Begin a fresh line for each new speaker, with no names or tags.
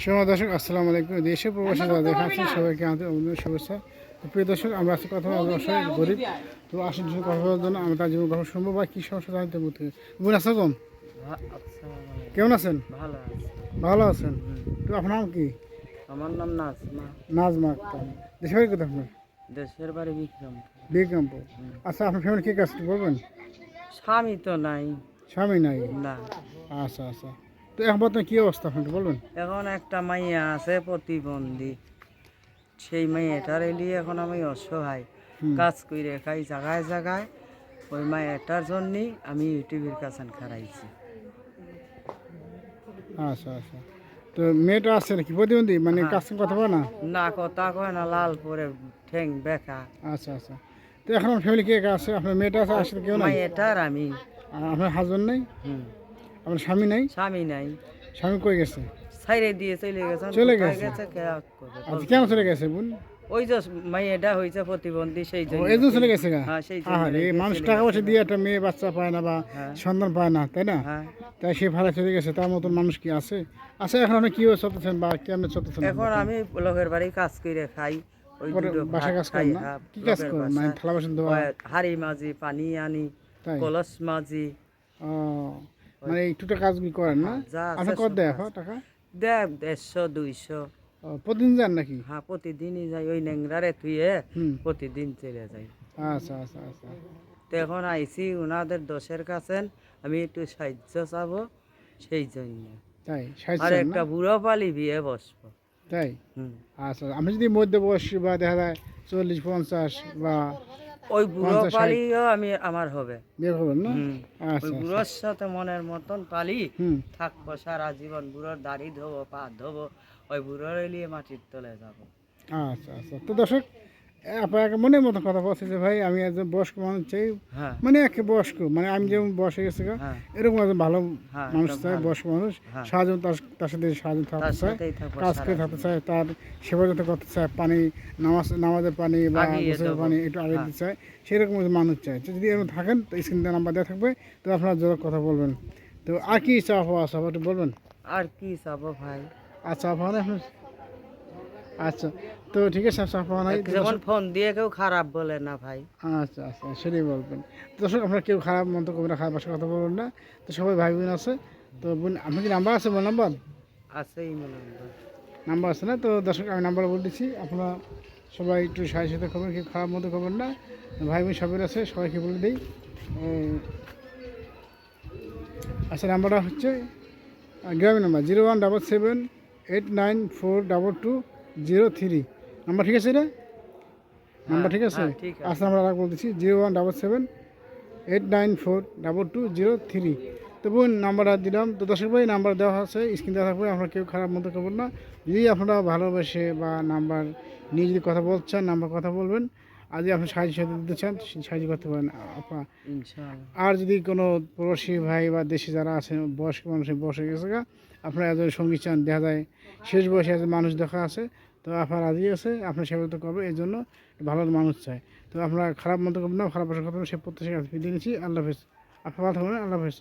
সময় দর্শক আসসালামু আলাইকুম। দেশে প্রবাসী যারা দেখা আছেন সবাইকে আমাদের অভিনন্দন শুভেচ্ছা। তো প্রিয় দর্শক আমরা আজকে কথা বলব অসহায় গরিব। তো আসেন জন্য কথা বলার জন্য আমরা তার জীবন কথা শুনব। বা কী সমস্যা জানতে বুঝতে বোন আসসালাম কেমন আছেন?
ভালো আছে।
ভালো আছেন? তো আপনার নাম কি?
আমার নাম নাজমা।
নাজমা আক্তার। দেশের বাড়ি কোথায় আপনার?
দেশের বাড়ি বিক্রম
বিক্রমপুর। আচ্ছা আপনার ফ্যামিলি কে কাজ বলবেন
স্বামী তো নাই।
স্বামী নাই?
না।
আচ্ছা আচ্ছা। তো এখন বর্তমানে কী অবস্থা আপনার বলবেন?
এখন একটা মাইয়া আছে প্রতিবন্ধী। সেই মেয়েটার এলিয়ে এখন আমি অসহায়। কাজ করে খাই জায়গায় জায়গায় ওই মায়েরটার জন্যই আমি ইউটিউবের কাছে খারাইছি
আচ্ছা আচ্ছা। তো মেয়েটা আছে নাকি প্রতিবন্ধী? মানে
হ্যাঁ।
কাজ কথা বলে না?
না কথা কয় না লাল পরে ঠেং বেকা।
আচ্ছা আচ্ছা। তো এখন ফ্যামিলি কে আছে? আপনার মেয়েটা আছে আসলে কেউ নাই?
আমি।
আর আপনার হাজবেন্ড নেই?
হুম।
আপনার স্বামী নেই?
স্বামী নাই।
স্বামী কই গেছে?
ছাইরে দিয়ে চলে গেছে।
চলে গেছে?
করবে?
আচ্ছা কেন চলে গেছে বোন?
ওই যে মাইয়েটা হয়েছে প্রতিবন্ধী সেই জন্য
এই চলে গেছে গা?
হ্যাঁ সেই
আরে মানুষ টাকা পয়সা দিয়ে একটা মেয়ে বাচ্চা পায় না বা
হ্যাঁ।
সন্তান পায় না তাই না?
হ্যাঁ।
তাই সে ভাড়া চলে গেছে তার মতন মানুষ কি আছে? আচ্ছা এখন আপনি কি চলতেছেন বা কেমন চলতেছেন?
এখন আমি লোকের বাড়ি কাজ করে খাই ওই
বাসা কাজ
খাই,
না? কি কাজ করেন? মানে থালা বাসন দেওয়া
হাড়ি মাঝি পানি আনি কলস মাঝি
ও মানে এই টুটা কাজগুলি করেন না?
যা
আপনি কত দেয়। টাকা।
দেব দেড়শো দুইশো।
প্রতিদিন যান নাকি?
হ্যাঁ প্রতিদিনই যাই। ওই থুয়ে প্রতিদিন চলে যাই।
আচ্ছা আচ্ছা আচ্ছা।
তো এখন আইসি ওনাদের দোষের কাছে। আমি একটু সাহায্য চাবো সেই জন্য।
তাই
আর একটা? বুড়ো পালি বিয়ে বসবো।
তাই?
হুম।
আচ্ছা আমি যদি মধ্য বয়সী বা দেখা যায় চল্লিশ পঞ্চাশ বা
ওই বুড়ো পালিও আমি আমার হবে।
বিয়ে না?
ওই
আচ্ছা।
বুড়োর সাথে মনের মতন পালি। থাকব সারা জীবন বুড়োর দাড়ি ধোবো পা ধোবো ওই বুড়োর এলিয়ে মাটির তলে যাব।
আচ্ছা আচ্ছা। তো দর্শক আপনার মনের মতো কথা বলছে যে ভাই আমি একজন বয়স্ক মানুষ চাই
হ্যাঁ।
মানে একে বয়স্ক মানে আমি যেমন বয়স গেছে
হ্যাঁ।
এরকম একজন ভালো
হ্যাঁ,
মানুষ চাই বয়স্ক মানুষ
হ্যাঁ।
সাহায্য তার সাথে সাহায্য থাকতে চায় কাজ করে থাকতে চায় তার সেবা যত্ন করতে চায় পানি নামাজ নামাজের পানি বা গোসলের পানি একটু আগে। দিতে চায় সেরকম মানুষ চায়। যদি এরকম থাকেন তো স্ক্রিনে নাম্বার দেওয়া থাকবে তো আপনারা যোগ কথা বলবেন। তো আর কি চাওয়া পাওয়া আছে একটু বলবেন।
আর কি চাবো ভাই?
আচ্ছা আপনার আপনার? আচ্ছা তো ঠিক আছে আপনার নাই
যেমন ফোন দিয়ে কেউ খারাপ বলে না ভাই।
আচ্ছা আচ্ছা সেটাই বলবেন। দর্শক আপনারা কেউ খারাপ মন্তব্য না খারাপ ভাষায় কথা বলবেন না। তো সবাই ভাই বোন আছে তো বোন আপনার কি নাম্বার আছে বল নাম্বার?
আছেই মনে হয়
নাম্বার। আছে না? তো দর্শক আমি নাম্বার বলে দিচ্ছি। আপনারা সবাই একটু সাহায্য সাথে করবেন কেউ খারাপ মতো করবেন না। ভাই বোন সবের আছে সবাইকে বলে দিই। আচ্ছা নাম্বারটা হচ্ছে আহ, গ্রামের number zero one double seven eight nine four double two. Zero three. Number ঠিক আছে রে নাম্বার ঠিক আছে?
হ্যাঁ, আমরা আছে।
আচ্ছা নাম্বার আর বলতেছি zero one double seven eight nine four double two zero three. তো বোন নাম্বারটা দিলাম। তো দশের ভাই নাম্বার দেওয়া আছে স্ক্রিন দেওয়া থাকবে আপনারা কেউ খারাপ মতো করবেন না। যদি আপনারা ভালোবেসে বা নাম্বার নিয়ে যদি কথা বলছেন নাম্বার কথা বলবেন আর যদি আপনি সাহায্য দিতে চান সাহায্য করতে পারেন। আপনার আর যদি কোনো প্রবাসী ভাই বা দেশে যারা আছেন বয়স্ক মানুষের বসে গেছে গা আপনারা একজন সঙ্গী চান দেখা যায় শেষ বয়সে একজন মানুষ দেখা আছে তো আপনার রাজি আছে আপনার সেবা তো করবে এই জন্য ভালো মানুষ চায়। তো আপনারা খারাপ মতো করবেন না খারাপ কথা সে প্রত্যাশা আল্লাহ হাফেজ। আপনার ভালো থাকবেন আল্লাহ হাফেজ।